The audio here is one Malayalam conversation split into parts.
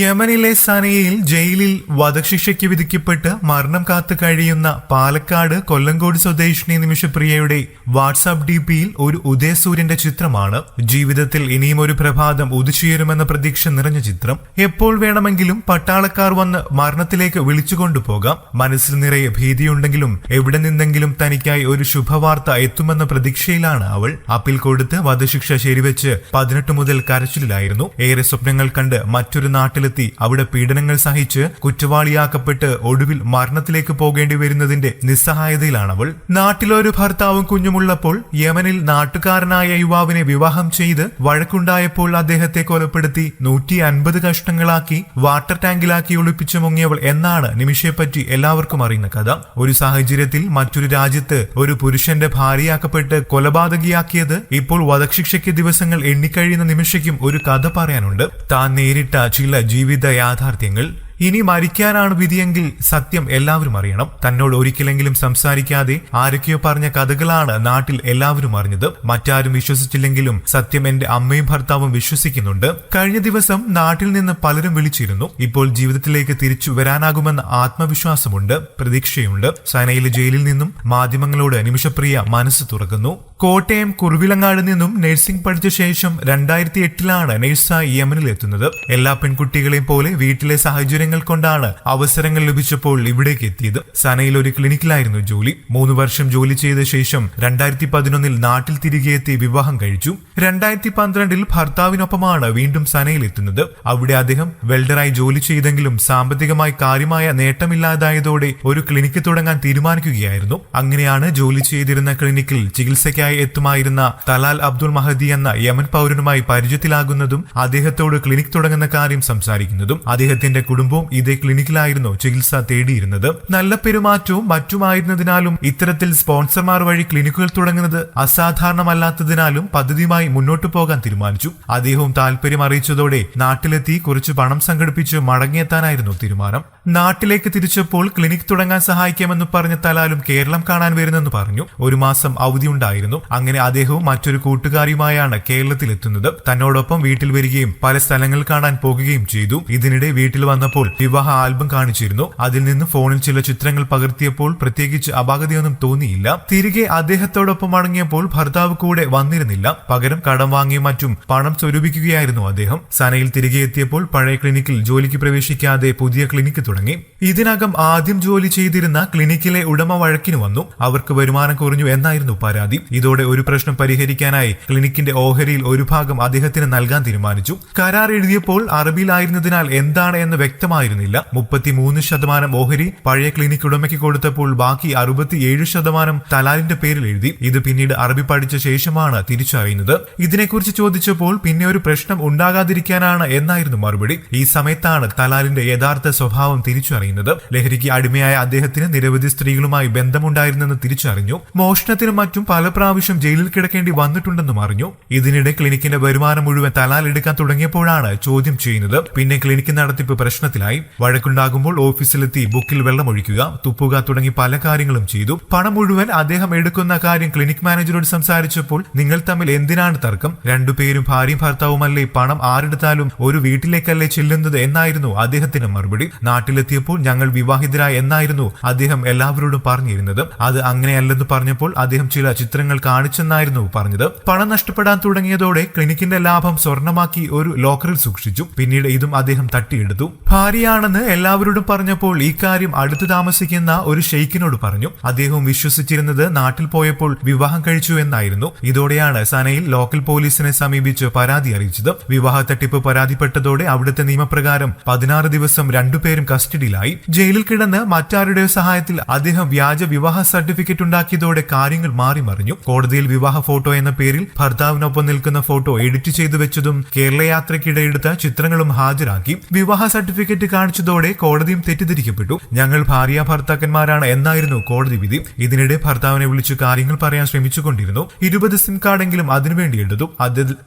യമനിലെ സനയിൽ ജയിലിൽ വധശിക്ഷയ്ക്ക് വിധിക്കപ്പെട്ട് മരണം കാത്തു കഴിയുന്ന പാലക്കാട് കൊല്ലങ്കോട് സ്വദേശിനി നിമിഷപ്രിയയുടെ വാട്സാപ്പ് ഡി പിയിൽ ഒരു ഉദയസൂര്യന്റെ ചിത്രമാണ്. ജീവിതത്തിൽ ഇനിയും ഒരു പ്രഭാതം ഉദിച്ചുയരുമെന്ന പ്രതീക്ഷ നിറഞ്ഞ ചിത്രം. എപ്പോൾ വേണമെങ്കിലും പട്ടാളക്കാർ വന്ന് മരണത്തിലേക്ക് വിളിച്ചുകൊണ്ടുപോകാം മനസ്സിൽ നിറയെ ഭീതിയുണ്ടെങ്കിലും എവിടെ നിന്നെങ്കിലും തനിക്കായി ഒരു ശുഭവാർത്ത എത്തുമെന്ന പ്രതീക്ഷയിലാണ് അവൾ. അപ്പീൽ കൊടുത്ത് വധശിക്ഷ ശരിവെച്ച് പതിനെട്ട് മുതൽ കരച്ചിലായിരുന്നു ഏറെ സ്വപ്നങ്ങൾ കണ്ട് മറ്റൊരു നാട്ടിലെത്തി അവിടെ പീഡനങ്ങൾ സഹിച്ച് കുറ്റവാളിയാക്കപ്പെട്ട് ഒടുവിൽ മരണത്തിലേക്ക് പോകേണ്ടി വരുന്നതിന്റെ നിസ്സഹായതയിലാണവൾ. നാട്ടിലൊരു ഭർത്താവും കുഞ്ഞുമുള്ളപ്പോൾ യമനിൽ നാട്ടുകാരനായ യുവാവിനെ വിവാഹം ചെയ്ത് വഴക്കുണ്ടായപ്പോൾ അദ്ദേഹത്തെ കൊലപ്പെടുത്തി നൂറ്റി അൻപത് കഷ്ണങ്ങളാക്കി വാട്ടർ ടാങ്കിലാക്കി ഒളിപ്പിച്ചു മുങ്ങിയവൾ എന്നാണ് നിമിഷയെപ്പറ്റി എല്ലാവർക്കും അറിയുന്ന കഥ. ഒരു സാഹചര്യത്തിൽ മറ്റൊരു രാജ്യത്ത് ഒരു പുരുഷന്റെ ഭാര്യയാക്കപ്പെട്ട് കൊലപാതകിയാക്കിയത് ഇപ്പോൾ വധശിക്ഷയ്ക്ക് ദിവസങ്ങൾ എണ്ണിക്കഴിയുന്ന നിമിഷയ്ക്കും ഒരു കഥ പറയാനുണ്ട്. താൻ നേരിട്ട ചില ജീവിത യാഥാർത്ഥ്യങ്ങൾ ഇനി മരിക്കാനാണ് വിധിയെങ്കിൽ സത്യം എല്ലാവരും അറിയണം. തന്നോട് ഒരിക്കലെങ്കിലും സംസാരിക്കാതെ ആരൊക്കെയോ പറഞ്ഞ കഥകളാണ് നാട്ടിൽ എല്ലാവരും അറിഞ്ഞത്. മറ്റാരും വിശ്വസിച്ചില്ലെങ്കിലും സത്യം എന്റെ അമ്മയും ഭർത്താവും വിശ്വസിക്കുന്നുണ്ട്. കഴിഞ്ഞ ദിവസം നാട്ടിൽ നിന്ന് പലരും വിളിച്ചിരുന്നു. ഇപ്പോൾ ജീവിതത്തിലേക്ക് തിരിച്ചു വരാനാകുമെന്ന ആത്മവിശ്വാസമുണ്ട് പ്രതീക്ഷയുണ്ട്. സനയിലെ ജയിലിൽ നിന്നും മാധ്യമങ്ങളോട് നിമിഷപ്രിയ മനസ്സ് തുറക്കുന്നു. കോട്ടയം കുറുവിലങ്ങാട് നിന്നും നഴ്സിംഗ് പഠിച്ച ശേഷം രണ്ടായിരത്തി എട്ടിലാണ് നഴ്സായി യമനിൽ എത്തുന്നത്. എല്ലാ പെൺകുട്ടികളെയും പോലെ വീട്ടിലെ സാഹചര്യങ്ങൾ കൊണ്ടാണ് അവസരങ്ങൾ ലഭിച്ചപ്പോൾ ഇവിടേക്ക് എത്തിയത്. സനയിൽ ഒരു ക്ലിനിക്കിലായിരുന്നു ജോലി. മൂന്ന് വർഷം ജോലി ചെയ്ത ശേഷം രണ്ടായിരത്തി പതിനൊന്നിൽ നാട്ടിൽ തിരികെ എത്തി വിവാഹം കഴിച്ചു. രണ്ടായിരത്തി പന്ത്രണ്ടിൽ ഭർത്താവിനൊപ്പമാണ് വീണ്ടും സനയിൽ എത്തുന്നത്. അവിടെ അദ്ദേഹം വെൽഡറായി ജോലി ചെയ്തെങ്കിലും സാമ്പത്തികമായി കാര്യമായ നേട്ടമില്ലാതായതോടെ ഒരു ക്ലിനിക്ക് തുടങ്ങാൻ തീരുമാനിക്കുകയായിരുന്നു. അങ്ങനെയാണ് ജോലി ചെയ്തിരുന്ന ക്ലിനിക്കിൽ ചികിത്സയ്ക്കായി എത്തുമായിരുന്ന തലാൽ അബ്ദുൾ മഹദി എന്ന യമൻ പൗരനുമായി പരിചയത്തിലാകുന്നതും അദ്ദേഹത്തോട് ക്ലിനിക് തുടങ്ങുന്ന കാര്യം സംസാരിക്കുന്നതും അദ്ദേഹത്തിന്റെ കുടുംബവും ഇതേ ക്ലിനിക്കിലായിരുന്നു ചികിത്സ തേടിയിരുന്നത്. നല്ല പെരുമാറ്റവും മറ്റുമായിരുന്നതിനാലും ഇത്തരത്തിൽ സ്പോൺസർമാർ വഴി ക്ലിനിക്കുകൾ തുടങ്ങുന്നത് അസാധാരണമല്ലാത്തതിനാലും പദ്ധതിയുമായി മുന്നോട്ട് പോകാൻ തീരുമാനിച്ചു. അദ്ദേഹവും താല്പര്യം അറിയിച്ചതോടെ നാട്ടിലെത്തി കുറച്ച് പണം സംഘടിപ്പിച്ച് മടങ്ങിയെത്താനായിരുന്നു തീരുമാനം. നാട്ടിലേക്ക് തിരിച്ചപ്പോൾ ക്ലിനിക് തുടങ്ങാൻ സഹായിക്കാമെന്ന് പറഞ്ഞ തലാലും കേരളം കാണാൻ വരുന്നെന്ന് പറഞ്ഞു. ഒരു മാസം അവധി ഉണ്ടായിരുന്നു. അങ്ങനെ അദ്ദേഹവും മറ്റൊരു കൂട്ടുകാരിയുമായാണ് കേരളത്തിലെത്തുന്നത്. തന്നോടൊപ്പം വീട്ടിൽ വരികയും പല സ്ഥലങ്ങൾ കാണാൻ പോകുകയും ചെയ്തു. ഇതിനിടെ വീട്ടിൽ വന്നപ്പോൾ വിവാഹ ആൽബം കാണിച്ചിരുന്നു. അതിൽ നിന്ന് ഫോണിൽ ചില ചിത്രങ്ങൾ പകർത്തിയപ്പോൾ പ്രത്യേകിച്ച് അപാകതയൊന്നും തോന്നിയില്ല. തിരികെ അദ്ദേഹത്തോടൊപ്പം മടങ്ങിയപ്പോൾ ഭർത്താവ് കൂടെ വന്നിരുന്നില്ല. പകരം കടം വാങ്ങി മറ്റും പണം സ്വരൂപിക്കുകയായിരുന്നു അദ്ദേഹം. സനയിൽ തിരികെ എത്തിയപ്പോൾ പഴയ ക്ലിനിക്കിൽ ജോലിക്ക് പ്രവേശിക്കാതെ പുതിയ ക്ലിനിക്ക് തുടങ്ങി. ഇതിനകം ആദ്യം ജോലി ചെയ്തിരുന്ന ക്ലിനിക്കിലെ ഉടമ വഴക്കിന് വന്നു. അവർക്ക് വരുമാനം കുറഞ്ഞു എന്നായിരുന്നു പരാതി. ഇതോടെ ഒരു പ്രശ്നം പരിഹരിക്കാനായി ക്ലിനിക്കിന്റെ ഓഹരിയിൽ ഒരു ഭാഗം അദ്ദേഹത്തിന് നൽകാൻ തീരുമാനിച്ചു. കരാർ എഴുതിയപ്പോൾ അറബിയിലായിരുന്നതിനാൽ എന്താണ് എന്ന് വ്യക്തമായിരുന്നില്ല മുപ്പത്തിമൂന്ന് ശതമാനം ഓഹരി പഴയ ക്ലിനിക് ഉടമയ്ക്ക് കൊടുത്തപ്പോൾ ബാക്കി അറുപത്തിയേഴ് ശതമാനം തലാലിന്റെ പേരിൽ എഴുതി. ഇത് പിന്നീട് അറബി പഠിച്ച ശേഷമാണ് തിരിച്ചറിയുന്നത്. ഇതിനെക്കുറിച്ച് ചോദിച്ചപ്പോൾ പിന്നെ ഒരു പ്രശ്നം ഉണ്ടാകാതിരിക്കാനാണ് എന്നായിരുന്നു മറുപടി. ഈ സമയത്താണ് തലാലിന്റെ യഥാർത്ഥ സ്വഭാവം തിരിച്ചറിയുന്നത്. ലഹരിക്ക് അടിമയായ അദ്ദേഹത്തിന് നിരവധി സ്ത്രീകളുമായി ബന്ധമുണ്ടായിരുന്നെന്ന് തിരിച്ചറിഞ്ഞു. മോഷണത്തിനും മറ്റും പല പ്രാവശ്യം ജയിലിൽ കിടക്കേണ്ടി വന്നിട്ടുണ്ടെന്നും അറിഞ്ഞു. ഇതിനിടെ ക്ലിനിക്കിന്റെ വരുമാനം മുഴുവൻ തലാൽ എടുക്കാൻ തുടങ്ങിയപ്പോഴാണ് ചോദ്യം ചെയ്യുന്നത്. പിന്നെ ക്ലിനിക്ക് നടത്തിപ്പ് പ്രശ്നത്തിലായി വഴക്കുണ്ടാകുമ്പോൾ ഓഫീസിലെത്തി ബുക്കിൽ വെള്ളം ഒഴിക്കുക തുപ്പുക തുടങ്ങി പല കാര്യങ്ങളും ചെയ്തു. പണം മുഴുവൻ അദ്ദേഹം എടുക്കുന്ന കാര്യം ക്ലിനിക് മാനേജറോട് സംസാരിച്ചപ്പോൾ നിങ്ങൾ തമ്മിൽ എന്തിനാണ് തർക്കം? രണ്ടുപേരും ഭാര്യയും ഭർത്താവുമല്ലേ? പണം ആരെടുത്താലും ഒരു വീട്ടിലേക്കല്ലേ ചെല്ലുന്നത് എന്നായിരുന്നു അദ്ദേഹത്തിന്റെ മറുപടി. നാട്ടിലെത്തിയപ്പോൾ ഞങ്ങൾ വിവാഹിതരായ എന്നായിരുന്നു അദ്ദേഹം എല്ലാവരോടും പറഞ്ഞിരുന്നത്. അത് അങ്ങനെയല്ലെന്ന് പറഞ്ഞപ്പോൾ അദ്ദേഹം ചില ചിത്രങ്ങൾ കാണിച്ചെന്നായിരുന്നു പറഞ്ഞത്. പണം നഷ്ടപ്പെടാൻ തുടങ്ങിയതോടെ ക്ലിനിക്കിന്റെ ലാഭം സ്വർണമാക്കി ഒരു ലോക്കറിൽ സൂക്ഷിച്ചു. പിന്നീട് ഇതും അദ്ദേഹം തട്ടിയെടുത്തു. ഭാര്യയാണെന്ന് എല്ലാവരോടും പറഞ്ഞപ്പോൾ ഈ കാര്യം അടുത്തു താമസിക്കുന്ന ഒരു ഷെയ്ഖിനോട് പറഞ്ഞു. അദ്ദേഹം വിശ്വസിച്ചിരുന്നത് നാട്ടിൽ പോയപ്പോൾ വിവാഹം കഴിച്ചു എന്നായിരുന്നു. ഇതോടെയാണ് സനയിൽ ലോക്കൽ പോലീസിനെ സമീപിച്ച് പരാതി അറിയിച്ചത്. വിവാഹ തട്ടിപ്പ് പരാതിപ്പെട്ടതോടെ അവിടുത്തെ നിയമപ്രകാരം പതിനാറ് ദിവസം രണ്ടുപേരും കസ്റ്റഡിയിലായി. ജയിലിൽ കിടന്ന് മറ്റാരുടെ സഹായത്തിൽ അദ്ദേഹം വ്യാജ വിവാഹ സർട്ടിഫിക്കറ്റ് ഉണ്ടാക്കിയതോടെ കാര്യങ്ങൾ മാറി മറിഞ്ഞു. കോടതിയിൽ വിവാഹ ഫോട്ടോ എന്ന പേരിൽ ഭർത്താവിനൊപ്പം നിൽക്കുന്ന ഫോട്ടോ എഡിറ്റ് ചെയ്തു വെച്ചതും കേരള യാത്രയ്ക്കിടെ എടുത്ത ചിത്രങ്ങളും ഹാജരാക്കി. വിവാഹ സർട്ടിഫിക്കറ്റ് കാണിച്ചതോടെ കോടതിയും തെറ്റിദ്ധരിക്കപ്പെട്ടു. ഞങ്ങൾ ഭാര്യ ഭർത്താക്കന്മാരാണ് എന്നായിരുന്നു കോടതി വിധി. ഇതിനിടെ ഭർത്താവിനെ വിളിച്ചു കാര്യങ്ങൾ പറയാൻ ശ്രമിച്ചുകൊണ്ടിരുന്നു. ഇരുപത് സിം കാർഡെങ്കിലും അതിനുവേണ്ടി എടുത്തു.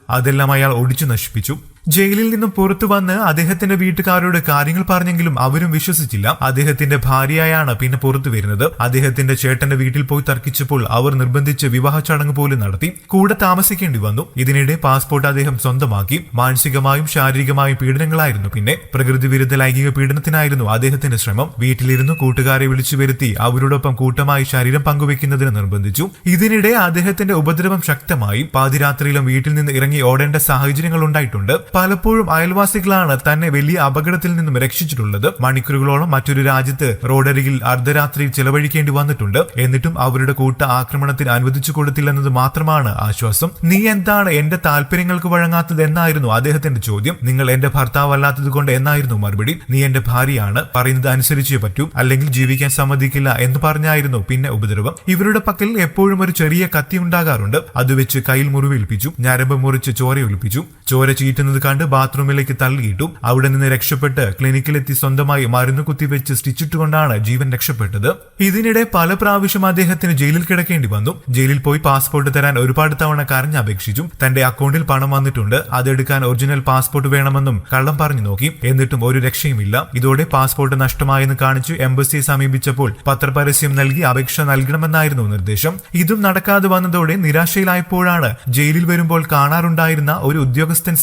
അതെല്ലാം അയാൾ ഒടിച്ചു നശിപ്പിച്ചു. ജയിലിൽ നിന്നും പുറത്തു വന്ന് അദ്ദേഹത്തിന്റെ വീട്ടുകാരോട് കാര്യങ്ങൾ പറഞ്ഞെങ്കിലും അവരും വിശ്വസിച്ചില്ല. അദ്ദേഹത്തിന്റെ ഭാര്യയായാണ് പിന്നെ പുറത്തു വരുന്നത്. അദ്ദേഹത്തിന്റെ ചേട്ടന്റെ വീട്ടിൽ പോയി തർക്കിച്ചപ്പോൾ അവർ നിർബന്ധിച്ച് വിവാഹ ചടങ്ങ് പോലും നടത്തി. കൂടെ താമസിക്കേണ്ടി വന്നു. ഇതിനിടെ പാസ്പോർട്ട് അദ്ദേഹം സ്വന്തമാക്കി. മാനസികമായും ശാരീരികമായും പീഡനങ്ങളായിരുന്നു പിന്നെ. പ്രകൃതി വിരുദ്ധ ലൈംഗിക പീഡനത്തിനായിരുന്നു അദ്ദേഹത്തിന്റെ ശ്രമം. വീട്ടിലിരുന്ന് കൂട്ടുകാരെ വിളിച്ചു വരുത്തി അവരോടൊപ്പം കൂട്ടമായി ശരീരം പങ്കുവെക്കുന്നതിന് നിർബന്ധിച്ചു. ഇതിനിടെ അദ്ദേഹത്തിന്റെ ഉപദ്രവം ശക്തമായി. പാതിരാത്രിയിലും വീട്ടിൽ നിന്ന് ഇറങ്ങി ഓടേണ്ട സാഹചര്യങ്ങൾ ഉണ്ടായിട്ടുണ്ട്. പലപ്പോഴും അയൽവാസികളാണ് തന്നെ വലിയ അപകടത്തിൽ നിന്നും രക്ഷിച്ചിട്ടുള്ളത്. മണിക്കൂറുകളോളം മറ്റൊരു രാജ്യത്ത് റോഡരികിൽ അർദ്ധരാത്രിയിൽ ചെലവഴിക്കേണ്ടി വന്നിട്ടുണ്ട്. എന്നിട്ടും അവരുടെ കൂട്ട ആക്രമണത്തിൽ അനുവദിച്ചു കൊടുത്തില്ലെന്നത് മാത്രമാണ് ആശ്വാസം. നീ എന്താണ് എന്റെ താല്പര്യങ്ങൾക്ക് വഴങ്ങാത്തത് എന്നായിരുന്നു അദ്ദേഹത്തിന്റെ ചോദ്യം. നിങ്ങൾ എന്റെ ഭർത്താവല്ലാത്തത് കൊണ്ട് എന്നായിരുന്നു മറുപടി. നീ എന്റെ ഭാര്യയാണ്. പറയുന്നത് അനുസരിച്ചേ പറ്റൂ. അല്ലെങ്കിൽ ജീവിക്കാൻ സമ്മതിക്കില്ല എന്ന് പറഞ്ഞായിരുന്നു പിന്നെ ഉപദ്രവം. ഇവരുടെ പക്കൽ എപ്പോഴും ഒരു ചെറിയ കത്തി ഉണ്ടാകാറുണ്ട്. അത് വെച്ച് കയ്യിൽ മുറിവേൽപ്പിച്ചു. ഞരമ്പ് മുറിച്ച് ചോരയൊലിപ്പിച്ചു ചോര ചീറ്റുന്നത് കണ്ട് ബാത്റൂമിലേക്ക് തള്ളിയിട്ടു അവിടെ നിന്ന് രക്ഷപ്പെട്ട് ക്ലിനിക്കിലെത്തി സ്വന്തമായി മരുന്ന് കുത്തിവെച്ച് സ്റ്റിച്ചിട്ടുകൊണ്ടാണ് ജീവൻ രക്ഷപ്പെട്ടത്. ഇതിനിടെ പല പ്രാവശ്യം അദ്ദേഹത്തിന് ജയിലിൽ കിടക്കേണ്ടി വന്നു. ജയിലിൽ പോയി പാസ്പോർട്ട് തരാൻ ഒരുപാട് തവണ കരഞ്ഞപേക്ഷിച്ചു തന്റെ അക്കൗണ്ടിൽ പണം വന്നിട്ടുണ്ട്. അതെടുക്കാൻ ഒറിജിനൽ പാസ്പോർട്ട് വേണമെന്നും കള്ളം പറഞ്ഞു നോക്കി. എന്നിട്ടും ഒരു രക്ഷയുമില്ല. ഇതോടെ പാസ്പോർട്ട് നഷ്ടമായെന്ന് കാണിച്ചു എംബസിയെ സമീപിച്ചപ്പോൾ പത്രപരസ്യം നൽകി അപേക്ഷ നൽകണമെന്നായിരുന്നു നിർദ്ദേശം. ഇതും നടക്കാതെ വന്നതോടെ നിരാശയിലായപ്പോഴാണ് ജയിലിൽ വരുമ്പോൾ കാണാറുണ്ടായിരുന്ന ഒരു ഉദ്യോഗസ്ഥൻ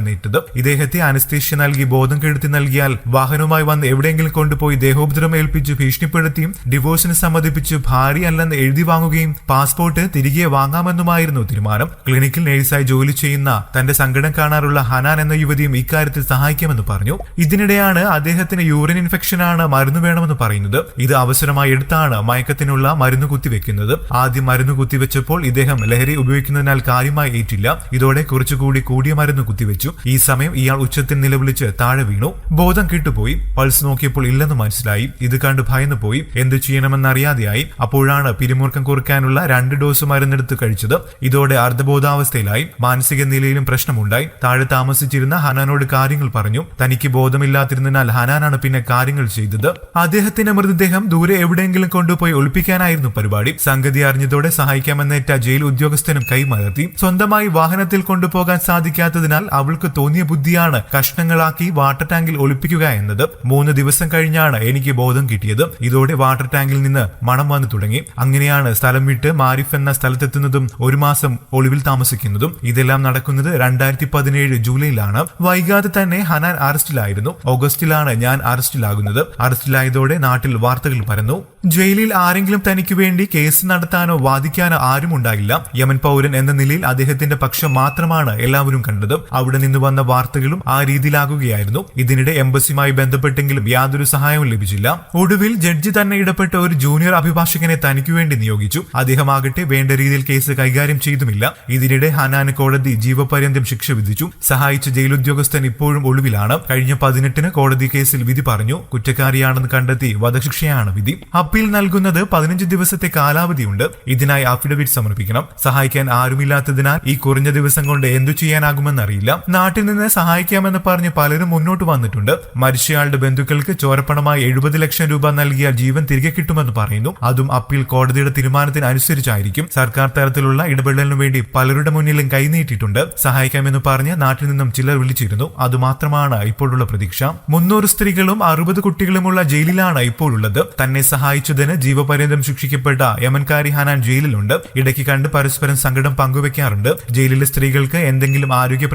സഹായിക്കാമെന്നിട്ടത് ഇദ്ദേഹത്തെ അനസ്തേഷ്യ നൽകി ബോധം കെടുത്തി നൽകിയാൽ വാഹനവുമായി വന്ന് എവിടെയെങ്കിലും കൊണ്ടുപോയി ദേഹോപദ്രവം ഏൽപ്പിച്ച് ഭീഷണിപ്പെടുത്തിയും ഡിവോഴ്സിന് സമ്മതിപ്പിച്ച് ഭാര്യയല്ലെന്ന് എഴുതി വാങ്ങുകയും പാസ്പോർട്ട് തിരികെ വാങ്ങാമെന്നുമായിരുന്നു തീരുമാനം. ക്ലിനിക്കിൽ നഴ്സായി ജോലി ചെയ്യുന്ന തന്റെ സങ്കടം കാണാറുള്ള ഹനാൻ എന്ന യുവതിയും ഇക്കാര്യത്തിൽ സഹായിക്കാമെന്ന് പറഞ്ഞു. ഇതിനിടെയാണ് അദ്ദേഹത്തിന് യൂറിൻ ഇൻഫെക്ഷൻ ആണ് മരുന്ന് വേണമെന്ന് പറയുന്നത്. ഇത് അവസരമായി എടുത്താണ് മയക്കത്തിനുള്ള മരുന്ന് കുത്തിവെക്കുന്നത്. ആദ്യം മരുന്ന് കുത്തിവെച്ചപ്പോൾ ഇദ്ദേഹം ലഹരി ഉപയോഗിക്കുന്നതിനാൽ കാര്യമായി ഏറ്റില്ല. ഇതോടെ കുറച്ചുകൂടി കൂടിയ മരുന്ന് കുത്തിവെച്ചു. ഈ സമയം ഇയാൾ ഉച്ചത്തിൽ നിലവിളിച്ച് താഴെ വീണു. ബോധം കിട്ടുപോയി. പൾസ് നോക്കിയപ്പോൾ ഇല്ലെന്ന് മനസ്സിലായി. ഇത് കണ്ട് ഭയന്നു പോയി. എന്ത് ചെയ്യണമെന്നറിയാതെയായി. അപ്പോഴാണ് പിരിമുറുക്കം കുറിക്കാനുള്ള രണ്ട് ഡോസ് മരുന്നെടുത്ത് കഴിച്ചത്. ഇതോടെ അർദ്ധബോധാവസ്ഥയിലായി. മാനസിക നിലയിലും പ്രശ്നമുണ്ടായി. താഴെ താമസിച്ചിരുന്ന ഹനാനോട് കാര്യങ്ങൾ പറഞ്ഞു. തനിക്ക് ബോധമില്ലാതിരുന്നതിനാൽ ഹനാനാണ് പിന്നെ കാര്യങ്ങൾ ചെയ്തത്. അദ്ദേഹത്തിന്റെ മൃതദേഹം ദൂരെ എവിടെയെങ്കിലും കൊണ്ടുപോയി ഒളിപ്പിക്കാനായിരുന്നു പരിപാടി. സംഗതി അറിഞ്ഞതോടെ സഹായിക്കാമെന്നേറ്റ ജയിൽ ഉദ്യോഗസ്ഥനും കൈമലർത്തി. സ്വന്തമായി വാഹനത്തിൽ കൊണ്ടുപോകാൻ സാധിക്കാത്തതിനാൽ അവൾക്ക് തോന്നിയ ബുദ്ധിയാണ് കഷ്ണങ്ങളാക്കി വാട്ടർ ടാങ്കിൽ ഒളിപ്പിക്കുക എന്നത്. മൂന്ന് ദിവസം കഴിഞ്ഞാണ് എനിക്ക് ബോധം കിട്ടിയത്. ഇതോടെ വാട്ടർ ടാങ്കിൽ നിന്ന് മണം വന്നു തുടങ്ങി. അങ്ങനെയാണ് സ്ഥലം വിട്ട് മാരിഫ് എന്ന സ്ഥലത്തെത്തുന്നതും ഒരു മാസം ഒളിവിൽ താമസിക്കുന്നതും. ഇതെല്ലാം നടക്കുന്നത് രണ്ടായിരത്തി പതിനേഴ് ജൂലൈയിലാണ്. വൈകാതെ തന്നെ ഹനാൻ അറസ്റ്റിലായിരുന്നു. ഓഗസ്റ്റിലാണ് ഞാൻ അറസ്റ്റിലാകുന്നത്. അറസ്റ്റിലായതോടെ നാട്ടിൽ വാർത്തകൾ പരന്നു. ജയിലിൽ ആരെങ്കിലും തനിക്ക് വേണ്ടി കേസ് നടത്താനോ വാദിക്കാനോ ആരും ഉണ്ടായില്ല യമൻ പൗരൻ എന്ന നിലയിൽ അദ്ദേഹത്തിന്റെ പക്ഷം മാത്രമാണ് എല്ലാവരും കണ്ടത്. അവിടെ നിന്ന് വന്ന വാർത്തകളും ആ രീതിയിലാകുകയായിരുന്നു. ഇതിനിടെ എംബസിയുമായി ബന്ധപ്പെട്ടെങ്കിലും യാതൊരു സഹായവും ലഭിച്ചില്ല. ഒടുവിൽ ജഡ്ജി തന്നെ ഇടപെട്ട ഒരു ജൂനിയർ അഭിഭാഷകനെ തനിക്കു വേണ്ടി നിയോഗിച്ചു. അദ്ദേഹമാകട്ടെ വേണ്ട രീതിയിൽ കേസ് കൈകാര്യം ചെയ്തുമില്ല. ഇതിനിടെ ഹനാന് കോടതി ജീവപര്യന്തം ശിക്ഷ വിധിച്ചു. സഹായിച്ച ജയിലുദ്യോഗസ്ഥൻ ഇപ്പോഴും ഒളിവിലാണ്. കഴിഞ്ഞ പതിനെട്ടിന് കോടതി കേസിൽ വിധി പറഞ്ഞു. കുറ്റക്കാരിയാണെന്ന് കണ്ടെത്തി വധശിക്ഷയാണ് വിധി. അപ്പീൽ നൽകുന്നത് പതിനഞ്ച് ദിവസത്തെ കാലാവധിയുണ്ട്. ഇതിനായി അഫിഡവിറ്റ് സമർപ്പിക്കണം. സഹായിക്കാൻ ആരുമില്ലാത്തതിനാൽ ഈ കുറഞ്ഞ ദിവസം കൊണ്ട് എന്തു ചെയ്യാനാകുമെന്നറിയില്ല. നാട്ടിൽ നിന്ന് സഹായിക്കാമെന്ന് പറഞ്ഞ് പലരും മുന്നോട്ട് വന്നിട്ടുണ്ട്. മരിച്ചയാളുടെ ബന്ധുക്കൾക്ക് ചോരപ്പണമായി എഴുപത് ലക്ഷം രൂപ നൽകിയാൽ ജീവൻ തിരികെ കിട്ടുമെന്ന് പറയുന്നു. അതും അപ്പീൽ കോടതിയുടെ തീരുമാനത്തിന് അനുസരിച്ചായിരിക്കും സർക്കാർ തരത്തിലുള്ള ഇടപെടലിനു വേണ്ടി പലരുടെ മുന്നിലും കൈനീട്ടിയിട്ടുണ്ട് സഹായിക്കാമെന്ന് പറഞ്ഞ് നാട്ടിൽ നിന്നും ചിലർ വിളിച്ചിരുന്നു. അതുമാത്രമാണ് ഇപ്പോഴുള്ള പ്രതീക്ഷ. മുന്നൂറ് സ്ത്രീകളും അറുപത് കുട്ടികളുമുള്ള ജയിലിലാണ് ഇപ്പോഴുള്ളത്. തന്നെ സഹായിച്ചതിന് ജീവപര്യന്തം ശിക്ഷിക്കപ്പെട്ട യമൻകാരി ഹനാൻ ജയിലിലുണ്ട്. ഇടയ്ക്ക് കണ്ട് പരസ്പരം സങ്കടം പങ്കുവെക്കാറുണ്ട്. ജയിലിലെ സ്ത്രീകൾക്ക് എന്തെങ്കിലും ആരോഗ്യ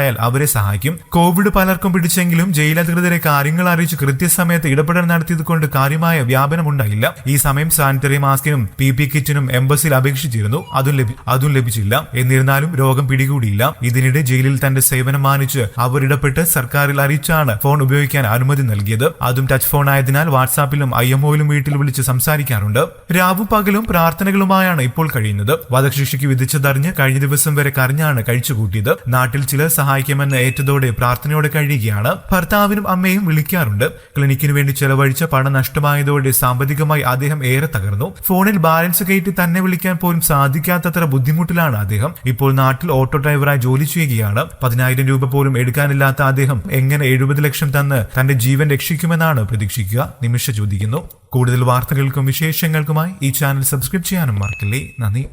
പ്രശ്നമുണ്ടായാൽ അവരെ സഹായിക്കും. കോവിഡ് പലർക്കും പിടിച്ചെങ്കിലും ജയിൽ അധികൃതരെ കാര്യങ്ങൾ അറിയിച്ച് കൃത്യസമയത്ത് ഇടപെടൽ നടത്തിയത് കൊണ്ട് കാര്യമായ വ്യാപനം ഉണ്ടായില്ല. ഈ സമയം സാനിറ്ററി മാസ്കിനും പി പി കിറ്റിനും എംബസിയിൽ അപേക്ഷിച്ചിരുന്നു. അതും അതും ലഭിച്ചില്ല. എന്നിരുന്നാലും രോഗം പിടികൂടിയില്ല. ഇതിനിടെ ജയിലിൽ തന്റെ സേവനം മാനിച്ച് അവർ ഇടപെട്ട് സർക്കാരിൽ അറിയിച്ചാണ് ഫോൺ ഉപയോഗിക്കാൻ അനുമതി നൽകിയത്. അതും ടച്ച് ഫോൺ ആയതിനാൽ വാട്സാപ്പിലും ഐ വീട്ടിൽ വിളിച്ച് സംസാരിക്കാറുണ്ട്. രാവും പകലും പ്രാർത്ഥനകളുമായാണ് ഇപ്പോൾ കഴിയുന്നത്. വധശിക്ഷയ്ക്ക് വിധിച്ചതറിഞ്ഞ് കഴിഞ്ഞ ദിവസം വരെ കരഞ്ഞാണ് കഴിച്ചുകൂട്ടിയത്. നാട്ടിൽ ചിലർ സഹായിക്കുമെന്ന് ഏറ്റതോടെ പ്രാർത്ഥനയോടെ കഴിയുകയാണ്. ഭർത്താവിനും അമ്മയും വിളിക്കാറുണ്ട്. ക്ലിനിക്കിന് വേണ്ടി ചെലവഴിച്ച പണം നഷ്ടമായതോടെ സാമ്പത്തികമായി അദ്ദേഹം ഏറെ തകർന്നു. ഫോണിൽ ബാലൻസ് കയറ്റി തന്നെ വിളിക്കാൻ പോലും സാധിക്കാത്തത്ര ബുദ്ധിമുട്ടിലാണ് അദ്ദേഹം. ഇപ്പോൾ നാട്ടിൽ ഓട്ടോ ഡ്രൈവറായി ജോലി ചെയ്യുകയാണ്. പതിനായിരം രൂപ പോലും എടുക്കാനില്ലാത്ത അദ്ദേഹം എങ്ങനെ എഴുപത് ലക്ഷം തന്ന് തന്റെ ജീവൻ രക്ഷിക്കുമെന്നാണ് പ്രതീക്ഷിക്കുക. നിമിഷ ചോദിക്കുന്നു. കൂടുതൽ വാർത്തകൾക്കും വിശേഷങ്ങൾക്കുമായി ഈ ചാനൽ സബ്സ്ക്രൈബ് ചെയ്യാനും മറക്കില്ലേ. നന്ദി.